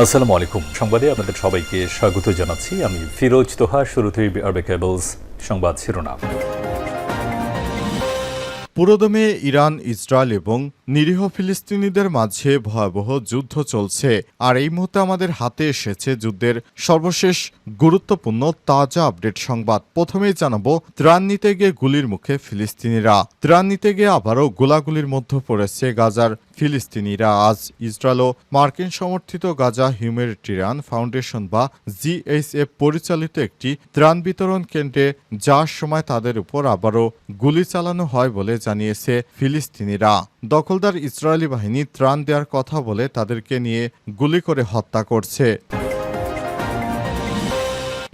আসসালামু আলাইকুম। সংবাদে আপনাদের সবাইকে স্বাগত জানাচ্ছি। আমি ফিরোজ তোহা শুরুতেই আরবে কেবলস সংবাদ শিরোনাম। পুরোদমে ইরান, ইসরায়েল এবং নিরীহ ফিলিস্তিনিদের মাঝে ভয়াবহ যুদ্ধ চলছে। আর এই মুহূর্তে আমাদের হাতে এসেছে যুদ্ধের সর্বশেষ গুরুত্বপূর্ণ তাজা আপডেট সংবাদ। প্রথমেই জানাব, ত্রাণ নিতে গিয়ে গুলির মুখে ফিলিস্তিনিরা। ত্রাণ নিতে গিয়ে আবারও গোলাগুলির মধ্যে পড়েছে গাজার ফিলিস্তিনিরা আজ ইসরায়েল ও মার্কিন সমর্থিত গাজা হিউম্যানিটেরিয়ান ফাউন্ডেশন বা জিএইচএফ পরিচালিত একটি ত্রাণ বিতরণ কেন্দ্রে যাওয়ার সময় তাদের উপর আবারও গুলি চালানো হয় বলে জানিয়েছে ফিলিস্তিনিরা। দখলদার ইসরায়েলি বাহিনী ত্রাণ দেওয়ার কথা বলে তাদেরকে নিয়ে গুলি করে হত্যা করছে।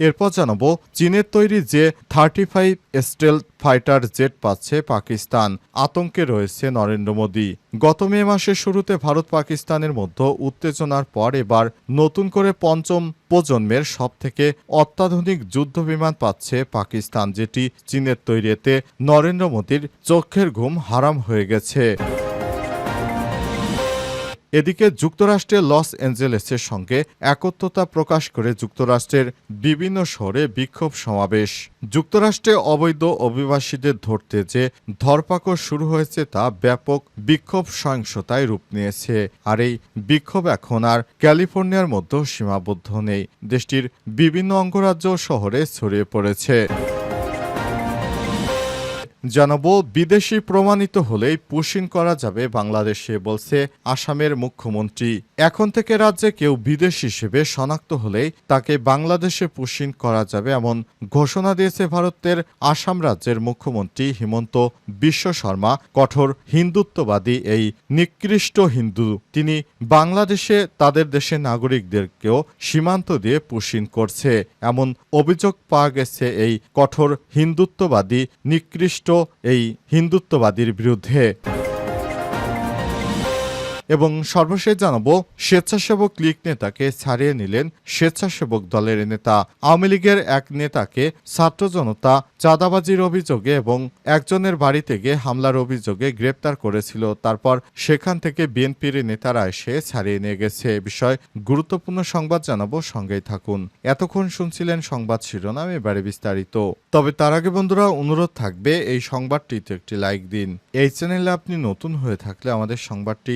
এরপর জানাব, চীনের তৈরি যে thirty five stealth fighter jet পাচ্ছে পাকিস্তান। আতঙ্কে রয়েছে নরেন্দ্র মোদী। গত মে মাসের শুরুতে ভারত পাকিস্তানের মধ্যে উত্তেজনার পর এবার নতুন করে পঞ্চম প্রজন্মের সব থেকে অত্যাধুনিক যুদ্ধ বিমান পাচ্ছে পাকিস্তান, যেটি চীনের তৈরিতে নরেন্দ্র মোদীর চোখের ঘুম হারাম হয়ে গেছে। এদিকে যুক্তরাষ্ট্রের লস অ্যাঞ্জেলেসের সঙ্গে একত্রতা প্রকাশ করে যুক্তরাষ্ট্রের বিভিন্ন শহরে বিক্ষোভ সমাবেশ। যুক্তরাষ্ট্রে অবৈধ অভিবাসীদের ধরতে যে ধরপাকড় শুরু হয়েছে তা ব্যাপক বিক্ষোভ সহিংসতায় রূপ নিয়েছে। আর এই বিক্ষোভ এখন আর ক্যালিফোর্নিয়ার মধ্যেও সীমাবদ্ধ নেই। দেশটির বিভিন্ন অঙ্গরাজ্য শহরে ছড়িয়ে পড়েছে। জানাব, বিদেশি প্রমাণিত হলেই পুশিন করা যাবে, বাংলাদেশে বলছে আসামের মুখ্যমন্ত্রী। এখন থেকে রাজ্যে কেউ বিদেশ হিসেবে শনাক্ত হলেই তাকে বাংলাদেশে পুশিন করা যাবে এমন ঘোষণা দিয়েছে ভারতের আসাম রাজ্যের মুখ্যমন্ত্রী হিমন্ত বিশ্ব শর্মা। কঠোর হিন্দুত্ববাদী এই নিকৃষ্ট হিন্দু, তিনি বাংলাদেশে তাদের দেশের নাগরিকদেরকেও সীমান্ত দিয়ে পুশিন করছে। এমন অভিযোগ পাওয়া গেছে এই কঠোর হিন্দুত্ববাদী নিকৃষ্ট এই হিন্দুত্ববাদীর বিরুদ্ধে। এবং সর্বশেষ জানাব, স্বেচ্ছাসেবক লীগ নেতাকে ছাড়িয়ে নিলেন স্বেচ্ছাসেবক দলের নেতা। আওয়ামী লীগের এক নেতাকে ছাত্র জনতা চাঁদাবাজির অভিযোগে এবং একজনের বাড়িতে গিয়ে হামলার অভিযোগে গ্রেপ্তার করেছিল। তারপর সেখান থেকে বিএনপির নেতারা এসে ছাড়িয়ে নিয়ে গেছে। এ বিষয়ে গুরুত্বপূর্ণ সংবাদ জানাব, সঙ্গেই থাকুন। এতক্ষণ শুনছিলেন সংবাদ শিরোনাম, এবারে বিস্তারিত। তবে তার আগে বন্ধুরা, অনুরোধ থাকবে, এই সংবাদটিতে একটি লাইক দিন। এই চ্যানেলে আপনি নতুন হয়ে থাকলে আমাদের সংবাদটি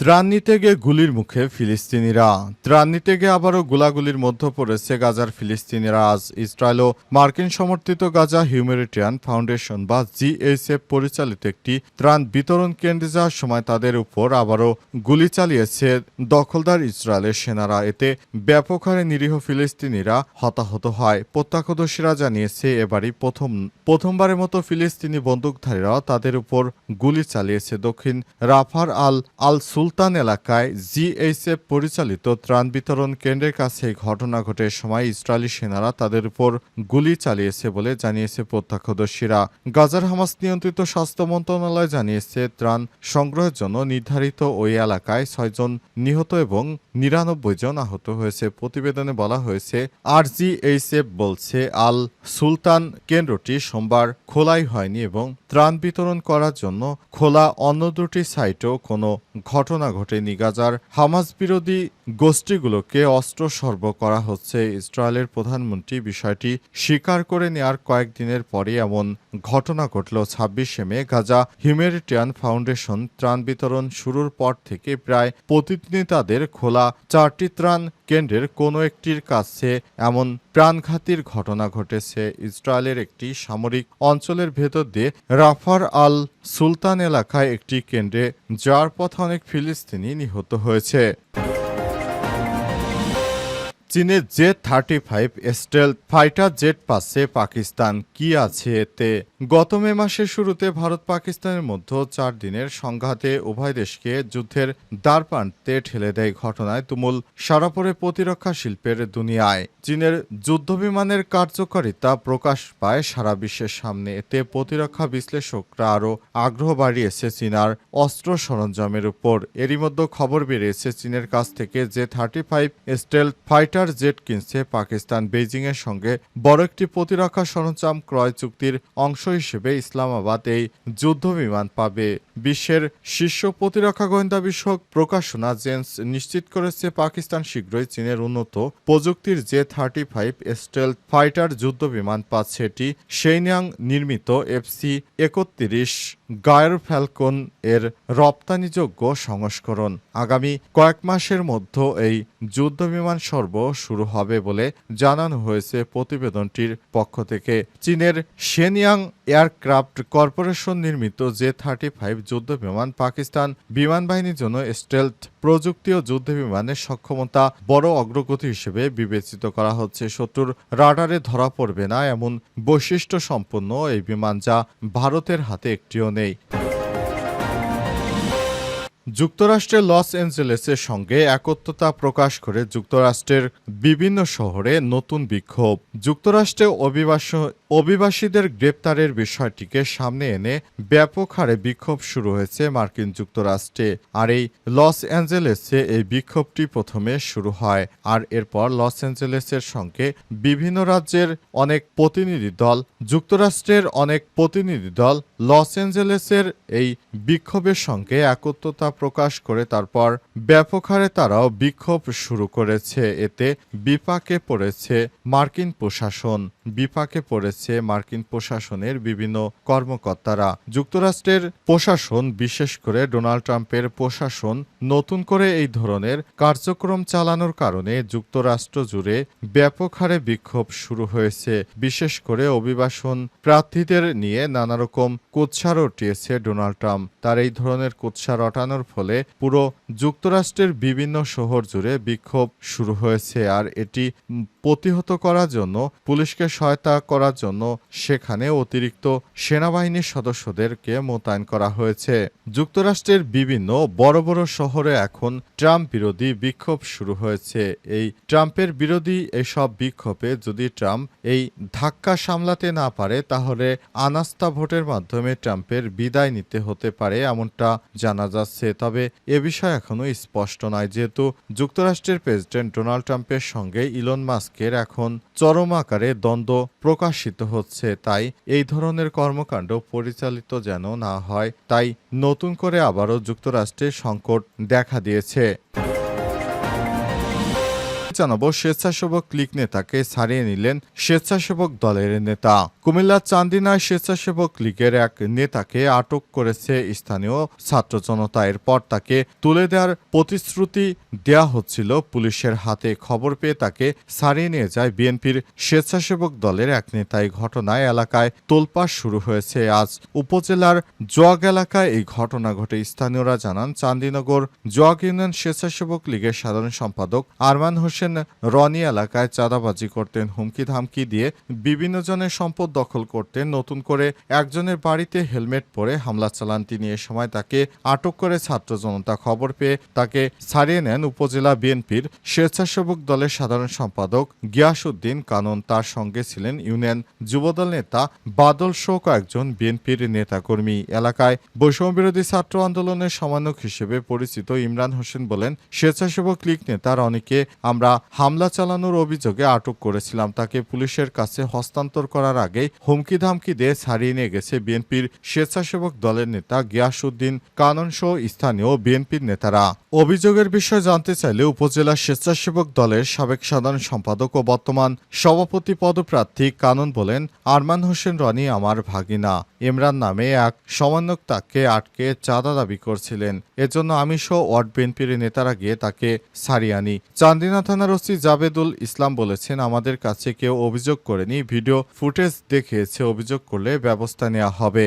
ত্রাণ নিতে গিয়ে গুলির মুখে ফিলিস্তিনিরা। ত্রাণ নিতে গিয়ে আবারও গোলাগুলির মধ্যে পড়েছে গাজার ফিলিস্তিনিরা। আজ ইসরায়েল ও মার্কিন সমর্থিত গাজা হিউম্যানিটেরিয়ান ফাউন্ডেশন বা জিএসএফ পরিচালিত একটি ত্রাণ বিতরণ কেন্দ্রে যাওয়ার সময় তাদের উপর আবারও গুলি চালিয়েছে দখলদার ইসরায়েলের সেনারা। এতে ব্যাপক হারে নিরীহ ফিলিস্তিনিরা হতাহত হয়। প্রত্যক্ষদর্শীরা জানিয়েছে, এবারই প্রথম, প্রথমবারের মতো ফিলিস্তিনি বন্দুকধারীরা তাদের উপর গুলি চালিয়েছে। দক্ষিণ রাফার আল আল সুলতান এলাকায় জিএইচএফ পরিচালিত ত্রাণ বিতরণ কেন্দ্রের কাছে ঘটনা ঘটে সময় ইসরায়েলি সেনারা তাদের উপর গুলি চালিয়েছে বলে জানিয়েছে প্রত্যক্ষদর্শীরা। গাজার হামাস নিয়ন্ত্রিত স্বাস্থ্য মন্ত্রণালয় জানিয়েছে, ত্রাণ সংগ্রহের জন্য নির্ধারিত ওই এলাকায় ছয়জন নিহত এবং নিরানব্বই জন আহত হয়েছে। প্রতিবেদনে বলা হয়েছে আর জিএইচএফ বলছে, আল সুলতান কেন্দ্রটি সোমবার খোলাই হয়নি এবং ত্রাণ বিতরণ করার জন্য খোলা অন্য দুটি সাইটেও কোনো ঘটনা ঘটেনি গাজার হামাস বিরোধী গোষ্ঠীগুলোকে অস্ত্র সর্ব করা হচ্ছে। ইসরায়েলের প্রধানমন্ত্রী বিষয়টি স্বীকার করে নেওয়ার কয়েকদিনের পরে এমন ঘটনা ঘটল। ছাব্বিশে মে গাজা হিউম্যানিটেরিয়ান ফাউন্ডেশন ত্রাণ বিতরণ শুরুর পর থেকে প্রায় প্রতিদিনই তাদের খোলা চারটি ত্রাণ কেন্দ্রের কোনো একটির কাছে এমন প্রাণঘাতীর ঘটনা ঘটেছে। ইসরায়েলের একটি সামরিক অঞ্চলের ভেতর দিয়ে রাফার আল সুলতান এলাকায় একটি কেন্দ্রে যার পথে অনেক ফিলিস্তিনি নিহত হয়েছে। চীনের J thirty five stealth fighter jet পাচ্ছে পাকিস্তান। কি আছে এতে? গত মে মাসের শুরুতে ভারত পাকিস্তানের মধ্যে চার দিনের সংঘাতে উভয় দেশকে যুদ্ধের দ্বারপ্রান্তে ঠেলে দেয় ঘটনায় তুমুল সারা পড়ে প্রতিরক্ষা শিল্পের দুনিয়ায়। চীনের যুদ্ধবিমানের কার্যকারিতা প্রকাশ পায় সারা বিশ্বের সামনে। এতে প্রতিরক্ষা বিশ্লেষকরা আরও আগ্রহ বাড়িয়েছে চীনার অস্ত্র সরঞ্জামের উপর। এরই মধ্যে খবর বেরিয়েছে চীনের কাছ থেকে যে thirty five stealth fighter jet কিনছে পাকিস্তান বেইজিং এর সঙ্গে। বড় একটি প্রতিরক্ষা সরঞ্জাম ক্রয় চুক্তির অংশ হিসেবে ইসলামাবাদ এই যুদ্ধ বিমান পাবে। বিশ্বের শীর্ষ প্রতিরক্ষা গোয়েন্দা বিষয়ক প্রকাশনা জেন্স নিশ্চিত করেছে, পাকিস্তান শীঘ্রই চীনের উন্নত প্রযুক্তির J thirty five stealth fighter যুদ্ধ বিমান পাচ্ছে এটি। সেইনিয়াং নির্মিত এফসি একত্রিশ গায়ের ফ্যালকন এর রপ্তানিযোগ্য সংস্করণ। আগামী কয়েক মাসের মধ্যে এই যুদ্ধ বিমান সর্ব শুরু হবে বলে জানানো হয়েছে প্রতিবেদনটির পক্ষ থেকে। চীনের শেনিয়াং এয়ারক্রাফট কর্পোরেশন নির্মিত জে থার্টি ফাইভ যুদ্ধ বিমান পাকিস্তান বিমান বাহিনীর জন্য স্টেলথ প্রযুক্তি ও যুদ্ধ বিমানের সক্ষমতা বড় অগ্রগতি হিসেবে বিবেচিত করা হচ্ছে। শত্রুর রাডারে ধরা পড়বে না, এমন বৈশিষ্ট্য সম্পন্ন এই বিমান যা ভারতের হাতে একটিও নেই। যুক্তরাষ্ট্রের লস অ্যাঞ্জেলেসের সঙ্গে একত্রতা প্রকাশ করে যুক্তরাষ্ট্রের বিভিন্ন শহরে নতুন বিক্ষোভ। যুক্তরাষ্ট্রে অভিবাস অভিবাসীদের গ্রেপ্তারের বিষয়টিকে সামনে এনে ব্যাপক হারে বিক্ষোভ শুরু হয়েছে মার্কিন যুক্তরাষ্ট্রে। আর এই লস অ্যাঞ্জেলেসে এই বিক্ষোভটি প্রথমে শুরু হয়। আর এরপর লস অ্যাঞ্জেলেসের সঙ্গে বিভিন্ন রাজ্যের অনেক প্রতিনিধি দল, যুক্তরাষ্ট্রের অনেক প্রতিনিধি দল লস অ্যাঞ্জেলেসের এই বিক্ষোভের সঙ্গে একত্রতা প্রকাশ করে তারপর ব্যাপক হারে তারাও বিক্ষোভ শুরু করেছে। এতে বিপাকে পড়েছে মার্কিন প্রশাসন। বিপাকে পড়েছে মার্কিন প্রশাসনের বিভিন্ন কর্মকর্তারা। যুক্তরাষ্ট্রের প্রশাসন, বিশেষ করে ডোনাল্ড ট্রাম্পের প্রশাসন, নতুন করে এই ধরনের কার্যক্রম চালানোর কারণে যুক্তরাষ্ট্র জুড়ে ব্যাপক হারে বিক্ষোভ শুরু হয়েছে। বিশেষ করে অভিবাসন প্রার্থীদের নিয়ে নানা রকম কুৎসা রটিয়েছে ডোনাল্ড ট্রাম্প। তার এই ধরনের কুৎসা রটানোর ফলে পুরো যুক্তরাষ্ট্রের বিভিন্ন শহর জুড়ে বিক্ষোভ শুরু হয়েছে। আর এটি প্রতিহত করার জন্য, পুলিশকে সহায়তা করার জন্য সেখানে অতিরিক্ত সেনাবাহিনীর সদস্যদেরকে মোতায়েন করা হয়েছে। যুক্তরাষ্ট্রের বিভিন্ন বড় বড় শহরে এখন ট্রাম্প বিরোধী বিক্ষোভ শুরু হয়েছে। এই ট্রাম্পের বিরোধী এসব বিক্ষোভে যদি ট্রাম্প এই ধাক্কা সামলাতে না পারে, তাহলে আনাস্থা ভোটের মাধ্যমে ট্রাম্পের বিদায় নিতে হতে পারে এমনটা জানা যাচ্ছে। তবে এ বিষয় এখনও স্পষ্ট নয়। যেহেতু যুক্তরাষ্ট্রের প্রেসিডেন্ট ডোনাল্ড ট্রাম্পের সঙ্গে ইলন মাস্কের এখন চরম আকারে দ্বন্দ্ব প্রকাশিত হচ্ছে, তাই এই ধরনের কর্মকাণ্ড পরিচালিত যেন না হয়, তাই নতুন করে আবারও যুক্তরাষ্ট্রের সংকট দেখা দিয়েছে। জানাব, স্বেচ্ছাসেবক লীগ নেতাকে ছাড়িয়ে নিলেন স্বেচ্ছাসেবক দলের নেতা। কুমিল্লার চান্দিনায় স্বেচ্ছাসেবক লীগের এক নেতাকে আটক করেছে স্থানীয় ছাত্র জনতা। এরপর তাকে তুলে দেওয়ার প্রতিশ্রুতি দেয়া হচ্ছিল পুলিশের হাতে। খবর পেয়ে তাকে ছাড়িয়ে নিয়ে যায় বিএনপির স্বেচ্ছাসেবক দলের এক নেতা। এই ঘটনায় এলাকায় তোলপাড় শুরু হয়েছে। আজ উপজেলার জোয়াগ এলাকায় এই ঘটনা ঘটে। স্থানীয়রা জানান, চান্দিনগর জোয়াগ ইউনিয়ন স্বেচ্ছাসেবক লীগের সাধারণ সম্পাদক আরমান হোসেন রনি এলাকায় চাঁদাবাজি করতেন। হুমকি ধামকি দিয়ে বিভিন্ন জনের সম্পদ দখল করতেন নতুন করে একজনের বাড়িতে হেলমেট পরে হামলা চালান তিনি এ সময় তাকে আটক করে ছাত্র জনতা খবর পেয়ে তাকে ছাড়িয়ে নেন উপজেলা বিএনপির স্বেচ্ছাসেবক দলের সাধারণ সম্পাদক গিয়াসউদ্দিন কানন। তার সঙ্গে ছিলেন ইউনিয়ন যুবদল নেতা বাদল শোক একজন বিএনপির নেতাকর্মী। এলাকায় বৈষম্যবিরোধী ছাত্র আন্দোলনের সমন্বয়ক হিসেবে পরিচিত ইমরান হোসেন বলেন, স্বেচ্ছাসেবক লীগ নেতা রনিকে আমরা হামলা চালানোর অভিযোগে আটক করেছিলাম। তাকে পুলিশের কাছে হস্তান্তর করার আগে হুমকি ধামকি দিয়ে ছাড়িয়ে নিয়ে গেছে বিএনপির স্বেচ্ছাসেবক দলের নেতা গিয়াসউদ্দিন কানন সহ স্থানীয় বিএনপির নেতারা। অভিযোগের বিষয়ে জানতে চাইলে উপজেলা স্বেচ্ছাসেবক দলের সাবেক সাধারণ সম্পাদক ও বর্তমান সভাপতি পদপ্রার্থী কানন বলেন, আরমান হোসেন রনি আমার ভাগিনা। ইমরান নামে এক সমন্বয়ক তাকে আটকে চাঁদা দাবি করছিলেন। এজন্য আমি সহ ওয়ার্ড বিএনপির নেতারা গিয়ে তাকে ছাড়িয়ে আনি। চান্দিনা থানার ওসি জাবেদুল ইসলাম বলেছেন, আমাদের কাছে কেউ অভিযোগ করেনি, ভিডিও ফুটেজ দেখিয়েছে অভিযোগ করলে ব্যবস্থা নেওয়া হবে।